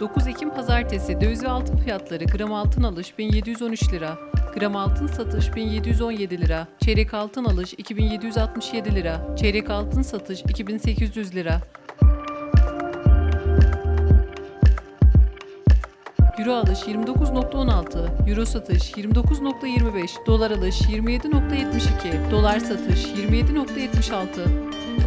9 Ekim Pazartesi döviz ve altın fiyatları gram altın alış 1713 lira, gram altın satış 1717 lira, çeyrek altın alış 2767 lira, çeyrek altın satış 2800 lira. Euro alış 29.16, Euro satış 29.25, dolar alış 27.72, dolar satış 27.76.